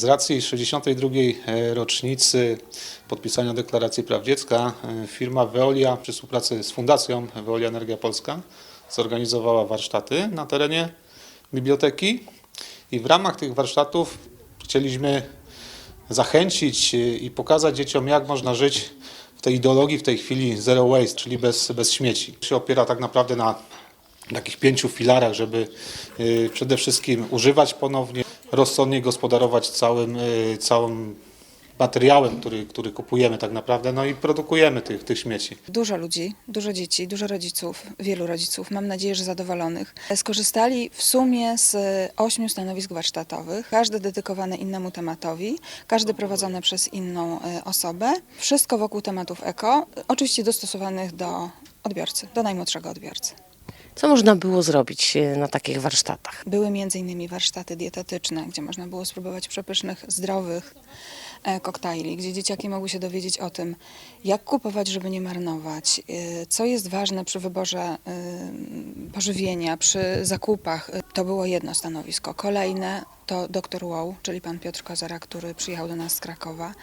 Z racji 62. rocznicy podpisania Deklaracji Praw Dziecka e, firma Veolia przy współpracy z Fundacją Veolia Energia Polska zorganizowała warsztaty na terenie biblioteki i w ramach tych warsztatów chcieliśmy zachęcić e, i pokazać dzieciom, jak można żyć w tej ideologii w tej chwili zero waste, czyli bez, bez śmieci. Się opiera tak naprawdę na takich pięciu filarach, żeby przede wszystkim używać ponownie, rozsądnie gospodarować całym, y, całym materiałem, który, który kupujemy tak naprawdę, no i produkujemy tych, tych śmieci. Dużo ludzi, dużo dzieci, dużo rodziców, wielu rodziców, mam nadzieję, że zadowolonych, skorzystali w sumie z ośmiu stanowisk warsztatowych, każde dedykowane innemu tematowi, każdy prowadzony przez inną e, osobę. Wszystko wokół tematów eko, oczywiście dostosowanych do odbiorcy, do najmłodszego odbiorcy. Co można było zrobić e, na takich warsztatach? Były m.in. warsztaty dietetyczne, gdzie można było spróbować przepysznych, zdrowych e, koktajli, gdzie dzieciaki mogły się dowiedzieć o tym, jak kupować, żeby nie marnować, e, co jest ważne przy wyborze pożywienia, przy zakupach. To było jedno stanowisko. Kolejne to dr Wow, czyli pan Piotr Kozara, który przyjechał do nas z Krakowa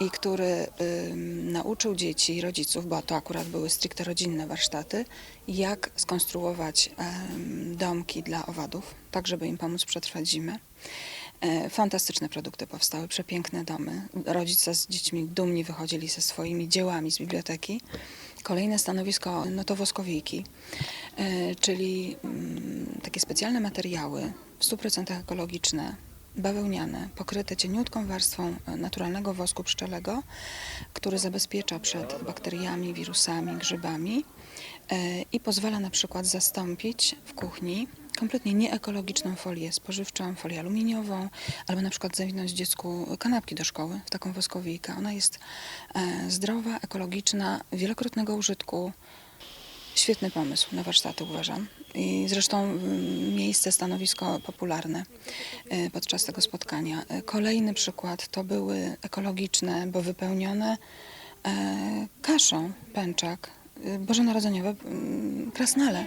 i który ym, nauczył dzieci i rodziców, bo to akurat były stricte rodzinne warsztaty, jak skonstruować em, domki dla owadów, tak żeby im pomóc przetrwać zimę. E, Fantastyczne produkty powstały, przepiękne domy. Rodzice z dziećmi dumni wychodzili ze swoimi dziełami z biblioteki. Kolejne stanowisko no to woskowiki, e, czyli mm, takie specjalne materiały, w 100% ekologiczne, bawełniane, pokryte cieniutką warstwą e, naturalnego wosku pszczelego, który zabezpiecza przed bakteriami, wirusami, grzybami e, i pozwala na przykład zastąpić w kuchni kompletnie nieekologiczną folię spożywczą, folię aluminiową, albo na przykład zawinąć dziecku kanapki do szkoły w taką woskowijkę. Ona jest e, zdrowa, ekologiczna, wielokrotnego użytku. Świetny pomysł na warsztaty uważam. I zresztą mm, miejsce, stanowisko popularne e, podczas tego spotkania. E, Kolejny przykład to były ekologiczne, bo wypełnione kaszą pęczak bożonarodzeniowe mm, krasnale.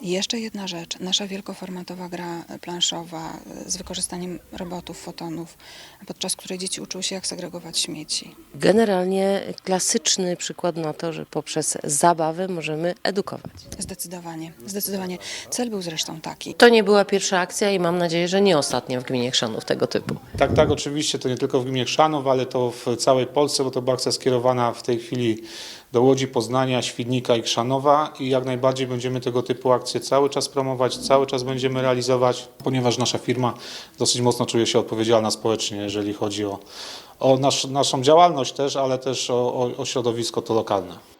I jeszcze jedna rzecz. Nasza wielkoformatowa gra planszowa e, z wykorzystaniem robotów, fotonów, podczas której dzieci uczyły się, jak segregować śmieci. Generalnie klasyczny przykład na to, że poprzez zabawę możemy edukować. Zdecydowanie, zdecydowanie. Cel był zresztą taki. To nie była pierwsza akcja i mam nadzieję, że nie ostatnia w gminie Chrzanów tego typu. Tak, tak, oczywiście to nie tylko w gminie Chrzanów, ale to w całej Polsce, bo to była akcja skierowana w tej chwili do Łodzi, Poznania, Świdnika i Chrzanowa i jak najbardziej będziemy tego typu akcje cały czas promować, cały czas będziemy realizować, ponieważ nasza firma dosyć mocno czuje się odpowiedzialna społecznie, jeżeli chodzi o, o nasz, naszą działalność też, ale też o, o, o środowisko to lokalne.